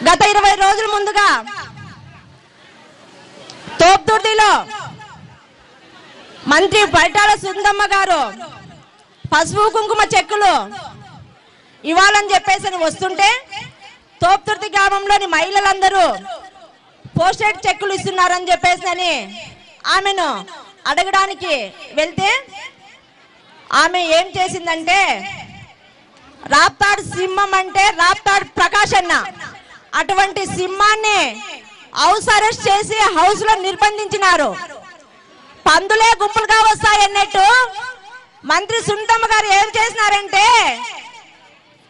గత ఇరవై రోజుల ముందుగా తోపుతుర్తిలో మంత్రి పరిటాల సుందమ్మ గారు పసుపు కుంకుమ చెక్కులు ఇవ్వాలని చెప్పేసి అని వస్తుంటే తోప్తుర్తి గ్రామంలోని మహిళలందరూ పోస్టెడ్ చెక్కులు ఇస్తున్నారని చెప్పేసి అని ఆమెను అడగడానికి వెళ్తే ఆమె ఏం చేసిందంటే రాప్తాడు సింహం అంటే రాప్తాడు ప్రకాష్ అన్న అటువంటి సింహాన్ని హౌస్ అరెస్ట్ చేసి హౌస్లో నిర్బంధించినారు. పందులే గుంపులుగా వస్తాయన్నట్టు మంత్రి సుందమ్మ గారు ఏం చేసినారంటే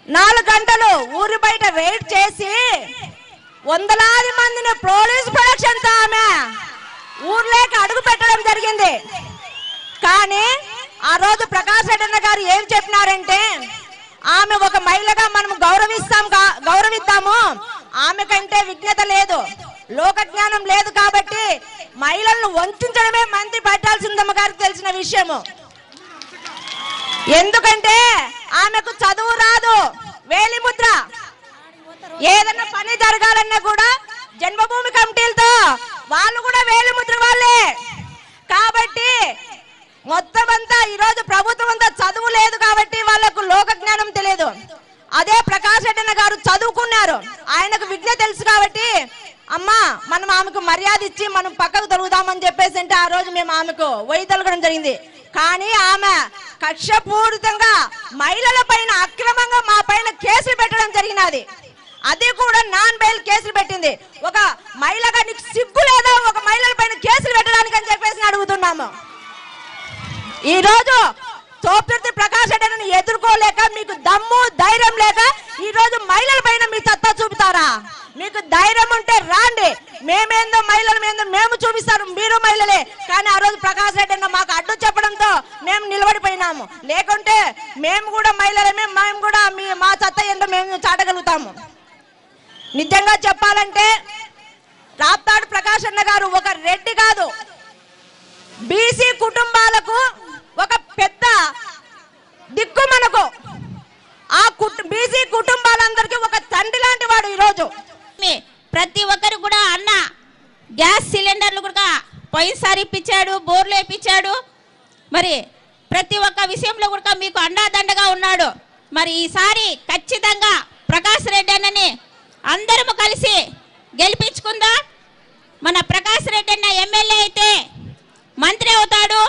నాలుగు గంటలు ఊరి బయట వెయిట్ చేసి వందలాది మందిని పోలీస్ ప్రొడక్షన్తో ఆమె ఊర్లోకి అడుగు పెట్టడం జరిగింది. కానీ ఆ రోజు ప్రకాష్ రెడ్డి గారు ఏం చెప్పినారంటే ఆమె ఒక మహిళగా మనం గౌరవిస్తాం గౌరవిద్దాము. ఆమె కంటే విజ్ఞత లేదు లోక జ్ఞానం లేదు కాబట్టి మహిళలను వంచడమే మంత్రి పట్టాల్సిందమ్మ గారికి తెలిసిన విషయము. ఎందుకంటే ఆమెకు చదువు రాదు వేలిముద్ర ఏదన్నా పని జరగాలన్నా కూడా జన్మభూమి కమిటీలతో వాళ్ళు కూడా వేలిముద్ర వాళ్ళే కాబట్టి మొత్తం అంతా ఈరోజు ప్రభుత్వం అంతా చదువు లేదు కాబట్టి వాళ్ళకు లోక జ్ఞానం తెలియదు అదే ప్రకాష్ రెడ్డి అన్న గారు చదువుకున్నారు. ఆయనకు విజ్ఞ తెలుసు కాబట్టి అమ్మా మనం ఆమెకు మర్యాద ఇచ్చి మనం పక్కకు తొలుగుదామని చెప్పేసి అంటే ఆ రోజు మేము ఆమెకు వై తొలగడం జరిగింది. కానీ ఆమె కక్షపూరితంగా మహిళల పైన అక్రమంగా మా పైన కేసులు పెట్టడం జరిగినది. అది కూడా నాన్ బెయిల్ కేసులు పెట్టింది. ఒక మహిళగా నీకు సిగ్గు లేదా? ఒక మహిళల పైన కేసులు పెట్టడానికి అని చెప్పేసి అడుగుతున్నాము. ఈ రోజు ప్రకాష్ రెడ్డిని ఎదుర్కోలేక మీకు దమ్ము ధైర్యం లేక మహిళల పైన మీ సత్తా చూపుతారా? మీకు ధైర్యం ఉంటే రాండి. మేమేందో మహిళల మీద మేము చూపిస్తారు మీరు మహిళలే. కానీ ఆ రోజు ప్రకాష్ రెడ్డి అన్న మాకు అడ్డు చెప్పడంతో మేము నిలబడిపోయినాము. లేకుంటే మేము కూడా మహిళలమే మేము కూడా మీ మా సత్తా ఏంటో మేము చాటగలుగుతాము. నిజంగా చెప్పాలంటే రాప్తాడు ప్రకాష్ అన్న గారు ఒక రెడ్డిగా కాదు బీసీ కుటుంబాలకు ఒక పెద్ద దిక్కు మనకు ఆ కుట్ బీసీ కుటుంబాలందరికీ ఒక తండ్రి లాంటి వాడు ఈరోజు. ప్రతి ఒక్కరు కూడా అన్న గ్యాస్ సిలిండర్లు కూడా పోయినసారి ఇప్పించాడు బోర్లు వేయించాడు. మరి ప్రతి ఒక్క విషయంలో కూడా మీకు అండాదండగా ఉన్నాడు. మరి ఈసారి ఖచ్చితంగా ప్రకాష్ రెడ్డి అన్నని అందరము కలిసి గెలిపించుకుందాం. మన ప్రకాష్ రెడ్డి అన్న ఎమ్మెల్యే అయితే మంత్రి అవుతాడు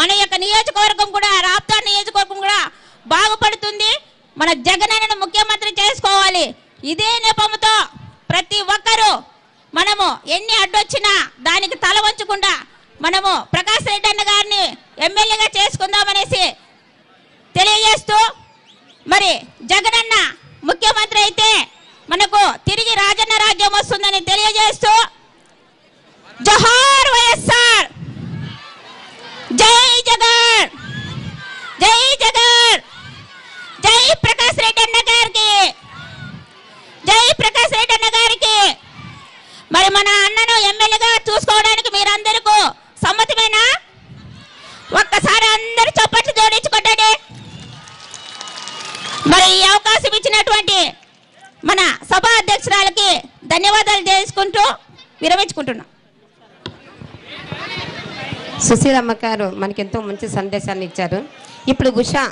మన యొక్క నియోజకవర్గం కూడా రాప్తా నియోజకవర్గం కూడా బాగుపడుతుంది మన జగనన్నను ముఖ్యమంత్రి చేసుకోవాలి. ఇదే నెపముతో ప్రతి ఒక్కరూ మనము ఎన్ని అడ్డొచ్చినా దానికి తల వంచకుండా మనము ప్రకాష్ రెడ్డి అన్న గారిని ఎమ్మెల్యేగా చేసుకుందామనేసి తెలియజేస్తూ మరి జగనన్న ముఖ్యమంత్రి అయితే మనకు తిరిగి రాజన్న రాజ్యం వస్తుందని తెలియజేస్తూ జోహార్ వైఎస్ఆర్ జై జగన్ జై జగన్ జై ప్రకాష్ రెడ్డి అన్న గారికి జై ప్రకాష్ రెడ్డి అన్న గారికి మరి మన అన్నను ఎమ్మెల్యేగా చూసుకోవడానికి మీరందరికీ సమ్మతమేనా ఒక్కసారి అందరూ చప్పట్లు జోడించుకోండి మరి ఈ అవకాశం ఇచ్చినటువంటి మన సభ అధ్యక్షురాలకి ధన్యవాదాలు చేసుకుంటూ విరమించుకుంటున్నాం. సుశీలమ్మ గారు మనకి ఎంతో మంచి సందేశాన్ని ఇచ్చారు. ఇప్పుడు ఉషా